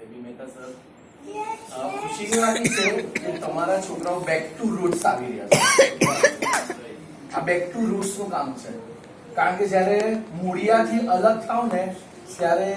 એબી Mehta sir ખુશીની વાત છે કે તમારા છોકરાઓ બેક ટુ રૂટ્સ આવી રહ્યા છે આ બેક ટુ રૂટ્સનું કામ છે। કારણ કે જ્યારે મૂળિયાથી અલગ થાવ ને ત્યારે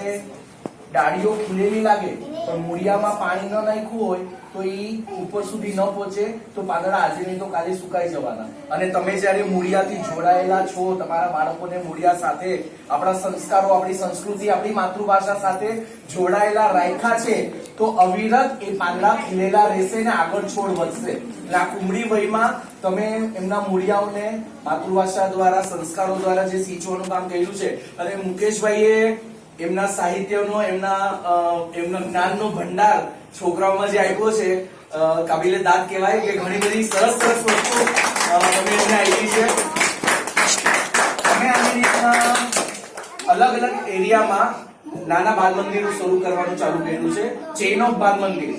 ડાળીઓ ખીલેલી લાગે પણ મૂળિયામાં પાણી ન નાખ્યું હોય તો એ ઉપર સુધી ન પહોંચે તો પાંદડા આજે નહીં તો કાલે સુકાઈ જવાના. અને તમે જ્યારે મૂળિયાથી જોડાયેલા છો તમારા બાળકોને મૂળિયા સાથે આપણા સંસ્કારો આપણી સંસ્કૃતિ આપણી માતૃભાષા સાથે જોડાયેલા રાખ્યા છે તો અવિરત એ પાંદડા ખીલેલા રહેશે ને આગળ છોડ વધશે. એટલે આ કુમળી વયમાં તમે એમના મૂળિયાઓને માતૃભાષા દ્વારા સંસ્કારો દ્વારા જે સિંચવાનું કામ કર્યું છે અને મુકેશભાઈએ એમના સાહિત્યનો, એમના એમના જ્ઞાનનો ભંડાર છોકરાઓમાં જે આપ્યો છે કાબિલે દાદ કહેવાય કે ઘણી બધી સરસ સરસ વસ્તુ તમે એમને આપી છે. અમે આવી રીતના અલગ અલગ એરિયામાં નાના બાલ મંદિર શરૂ કરવાનું ચાલુ કર્યું છે. ચેઇન ઓફ બાલ મંદિર.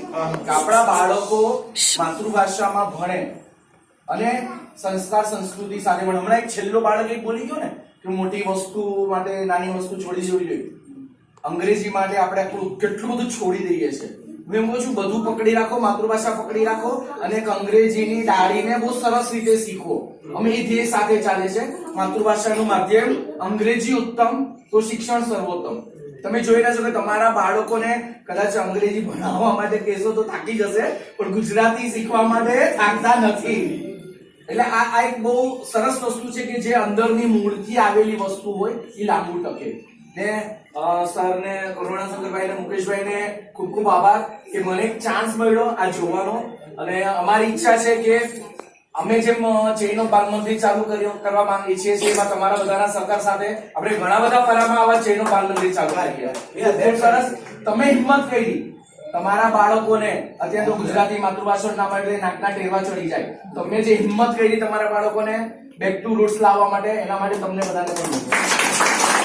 આપણા બાળકો માતૃભાષામાં ભણે અને સંસ્કાર, સંસ્કૃતિ સાથે પણ હમણાં એક છેલ્લો બાળક એક બોલી ગયો ને કે મોટી વસ્તુ માટે, નાની વસ્તુ છોડી છોડી જોઈએ અંગ્રેજી માટે આપણે આપણું કેટલું બધું છોડી દઈએ છે હું એમ કહું છું, બધું પકડી રાખો, માતૃભાષા પકડી રાખો અને એક અંગ્રેજીની ડાળીને બહુ સરસ રીતે શીખો. અમે એ ધ્યેય સાથે ચાલે છે માતૃભાષાનું માધ્યમ અંગ્રેજી ઉત્તમ, તો શિક્ષણ સર્વોત્તમ. તમે જોઈ રહ્યા છો કે તમારા બાળકોને કદાચ અંગ્રેજી ભણાવવા માટે કહેશો તો થાકી જશે, પણ ગુજરાતી શીખવા માટે થાકતા નથી. એટલે આ આ એક બહુ સરસ વસ્તુ છે કે જે અંદરની મૂળથી આવેલી વસ્તુ હોય, એ લાંબુ ટકે. ને સરને કરુણાશંકરભાઈ ને મુકેશભાઈને ખૂબ ખૂબ આભાર કે મને એક ચાન્સ મળ્યો આ જોવાનો. અને અમારી ઈચ્છા છે કે અમે જેમ ચેઇન ઓફ મંદિર ચાલુ કર્યો, કરવા માંગીએ છીએ એમાં તમારા બધાના સહકાર સાથે આપણે ઘણા બધા પરામાં આવા ચેઇન ઓફ મંદિર ચાલુ કરી ખૂબ સરસ, તમે હિંમત કરી. તમારા બાળકોને, અત્યારે તો ગુજરાતી માતૃભાષા ના એટલે નાકના ટેરવા ચડી જાય. તમે જે હિંમત કરી તમારા બાળકોને બેક ટુ રૂટ્સ લાવવા માટે, એના માટે તમને બધાને પણ